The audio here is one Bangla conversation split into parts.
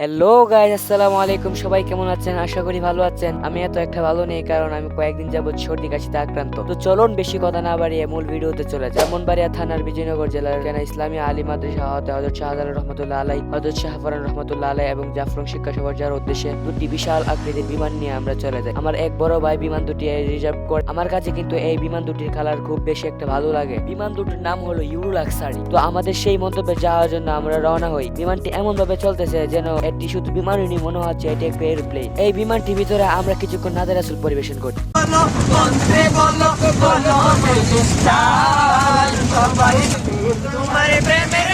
হ্যালো গাইজ আসসালামু আলাইকুম। সবাই কেমন আছেন? আশা করি ভালো আছেন। আমি এত একটা ভালো নেই, কারণ আমি কয়েকদিন যাবত সর্দি, কাশিতে আক্রান্ত। তো চলুন বেশি কথা না বাড়িয়ে মূল ভিডিওতে চলে যায় ব্রাহ্মণবাড়িয়া থানার বিজয়নগর জেলার কেনা ইসলামী আলী মাদ্রাসা হতে হজরত শাহজালাল রহমতুল্লাহ আলাই হজরত শাহফরান রহমতুল্লাহ আলাই এবং জাফরং শিক্ষা যার উদ্দেশ্যে দুটি বিশাল আকৃতির বিমান নিয়ে আমরা চলে যাই। আমার এক বড় ভাই বিমান দুটি রিজার্ভ করে। আমার কাছে কিন্তু এই বিমান দুটির কালার খুব বেশি একটা ভালো লাগে। বিমান দুটির নাম হলো ইউরো লাক্সারি তো আমাদের সেই মন্তব্যে যাওয়ার জন্য আমরা রওনা হই। বিমানটি এমন ভাবে চলতেছে যেন এটি শুধু বিমানই মনে হচ্ছে এটি একটা এয়ারপ্লেন এই বিমানটির ভিতরে আমরা কিছুক্ষণ নাদের আসল পরিবেশন করি তোমার প্রেমের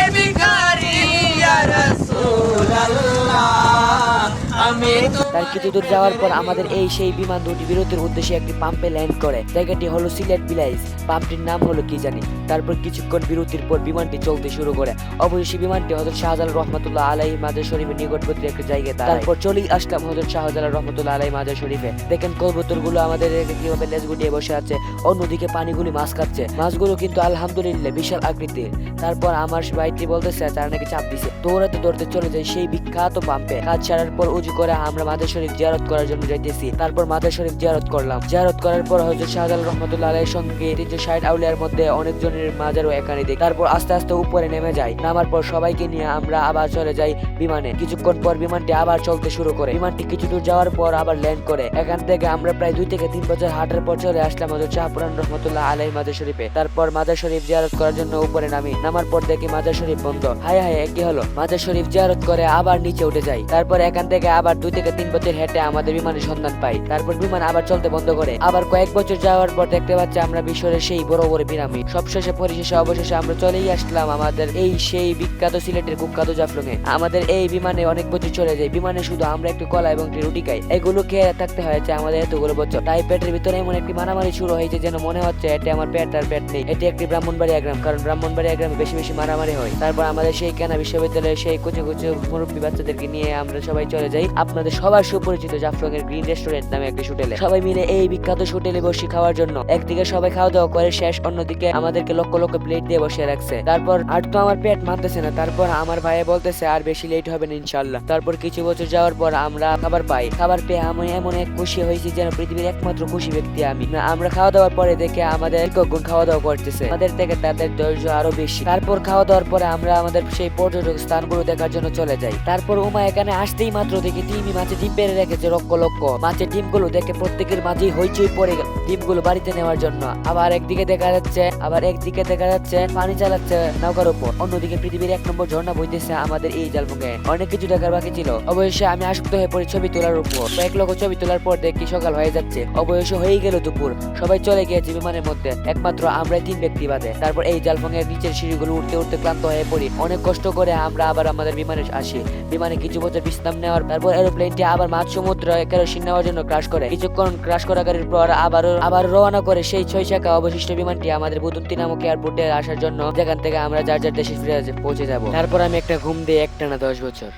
তার কিছু দূর যাওয়ার পর আমাদের এই সেই বিমান দুটি বিরতির উদ্দেশ্যে একটি পাম্পে ল্যান্ড করে। জায়গাটি হলো সিলেট বিলাইস পাম্পটির নাম হলো কি জানি? তারপর কিছুক্ষণ বিরতির পর বিমানটি চলতে শুরু করে। অবশেষে বিমানটি হজরত শাহজালাল রহমতুল্লাহ আলাই মাজার শরীফের নিকটবর্তী একটা জায়গায় তারপর চলেই আসলাম হজরত শাহজালাল রহমতুল্লাহ আলাই মাজার শরীফে। দেখেন কবুতরগুলো আমাদের কীভাবে লেজ গুটিয়ে বসে আছে, অন্যদিকে পানিগুলি মাছ খাচ্ছে মাছগুলো কিন্তু আলহামদুলিল্লাহ বিশাল আকৃতির। তারপর আমার ভাইটি বলতেছে, তারা নাকি চাপ দিছে। দৌড়াতে দৌড়াতে চলে যায় সেই বিখ্যাত পাম্পে। কাজ ছাড়ার পর উজু করে আমরা মাদার শরীফ জিয়ারত করার জন্য যাইতেছি। তারপর মাদার শরীফ জিয়ারত করলাম। জিয়ারত করার পর হজরত শাহজালাল রহমতুল্লাহ আলাইহির সঙ্গে তিনশো ষাট আউলিয়ার মধ্যে অনেকজনের মাজারও এখানে দেখি। তারপর আস্তে আস্তে উপরে নেমে যাই। নামার পর সবাইকে নিয়ে আমরা আবার চলে যাই বিমানে। কিছুক্ষণ পর বিমানটি আবার চলতে শুরু করে। বিমানটি কিছু দূর যাওয়ার পর আবার ল্যান্ড করে। এখান থেকে আমরা প্রায় দুই থেকে তিন বছর হাঁটার পর চলে আসলাম হজরত শাহপুরান রহমতুল্লাহ আলাই মাজার শরীফে। তারপর মাজার শরীফ জিয়ারত করার জন্য উপরে নামি। নামার পর দেখি মাজার শরীফ বন্ধ। হায় হায় কি হলো? মাজার শরীফ জিয়ারত করে আবার নিচে উঠে যাই। তারপর এখান থেকে আবার দুই থেকে তিন বছর হেঁটে আমাদের বিমানের সন্ধান পাই। তারপর বিমান আবার চলতে বন্ধ করে। আবার কয়েক বছর যাওয়ার পর দেখতে পাচ্ছি আমরা বিশ্বরের সেই বড় বড় পিরামিড। সবশেষে, পরিশেষে, অবশেষে আমরা চলেই আসলাম আমাদের এই সেই বিখ্যাত সিলেটের কুখ্যাত জাফলংয়ে। আমাদের এই বিমানে অনেক বছর চলে যায়। বিমানে শুধু আমরা একটু কলা এবং রুটি খাই। এগুলো খেয়ে থাকতে হয়েছে আমাদের এতগুলো বছর। তাই পেটের ভিতরে এমন একটি মারামারি শুরু হয়েছে যেন মনে হচ্ছে এটি আমার পেট আর পেট নেই। এটি একটি ব্রাহ্মণবাড়িয়া গ্রাম, কারণ ব্রাহ্মণবাড়িয়া গ্রামে বেশি বেশি মারামারি হয়। তারপর আমাদের সেই কেনা বিশ্ববিদ্যালয়ের সেই কুচু কুচু মুরব্বী বাচ্চাদেরকে নিয়ে আমরা সবাই চলে যাই। আপনাদের সবার সুপরিচিত জাফলং এর গ্রিন রেস্টুরেন্ট নামে একটি হোটেলে। সবাই মিলে এই বিখ্যাত হোটেলে বসে খাওয়ার জন্য একদিকে সবাই খাওয়া দাওয়া করে শেষ, অন্যদিকে আমাদেরকে লক্ষ লক্ষ প্লেট দিয়ে বসে রাখছে। তারপর, আর তো আমার পেট মানতেছে না। তারপর আমার ভাইয়া বলতেছে, আর বেশি লেট হবে না ইনশাল্লাহ তারপর কিছু বছর যাওয়ার পর আমরা খাবার পাই। খাবার পেয়ে আমি এমন এক খুশি হয়েছি যেন পৃথিবীর একমাত্র খুশি ব্যক্তি আমি। আমরা খাওয়া দাওয়ার পরে দেখে আমাদের কখন খাওয়া দাওয়া করতেছে। আমাদের থেকে তাদের ধৈর্য আরও বেশি। তারপর খাওয়া দাওয়ার পরে আমরা আমাদের সেই পর্যটক স্থানগুলো দেখার জন্য চলে যাই। তারপর উমা এখানে আসতেই মাত্র দেখি ডিমই মাছে পেরে রেখেছে লক্ষ লক্ষ। মাছের ডিমগুলো দেখে প্রত্যেকের মাঝেই হইচই পড়ে গেল ডিমগুলো বাড়িতে নেওয়ার জন্য। আবার একদিকে দেখা যাচ্ছে, আবার একদিকে দেখা যাচ্ছে পানি চালাচ্ছে নৌকার উপর। অন্যদিকে পৃথিবীর এক নম্বর ঝর্ণা বইতেছে আমাদের এই জালমুখে। অনেক কিছু দেখার বাকি ছিল। অবশ্যই আমি আসক্ত হয়ে পড়ি ছবি তোলার উপর। কয়েক লক্ষ ছবি তোলার পর দেখি সকাল হয়ে যাচ্ছে। অবশ্য হয়ে গেল দুপুর। সবাই চলে গিয়েছে বিমানের মধ্যে। একমাত্র আমরা তিন ব্যক্তি বাদে। তারপর এই জালফঙের নিচের সিঁড়িগুলো উঠতে উঠতে ক্লান্ত হয়ে পড়ি। অনেক কষ্ট করে আমরা আবার আমাদের বিমানে আসি। বিমানে কিছু বছর বিশ্রাম নেওয়ার তারপর এরোপ্লেনটি আবার মাঝ সমুদ্র কেরোসিন নেওয়ার জন্য ক্রাশ করে। কিছুক্ষণ ক্রাশ করাকারের পর আবারও, আবার রওনা করে সেই ছয় চাকা অবশিষ্ট বিমানটি আমাদের বুদন্তি নামক এয়ারপোর্টে আসার জন্য। যেখান থেকে আমরা যার যার দেশে ফিরে পৌঁছে যাব। তারপর আমি একটা ঘুম দিয়ে একটা না দশ বছর।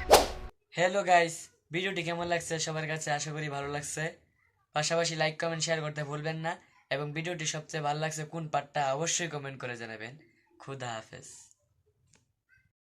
হ্যালো গাইস ভিডিওটি কেমন লাগছে সবার কাছে আশা করি ভালো লাগছে। পাশাপাশি লাইক কমেন্ট শেয়ার করতে ভুলবেন না। এবং ভিডিওটি সবচেয়ে ভালো লাগছে কোন পার্টটা অবশ্যই কমেন্ট করে জানাবেন। খুদা হাফেজ।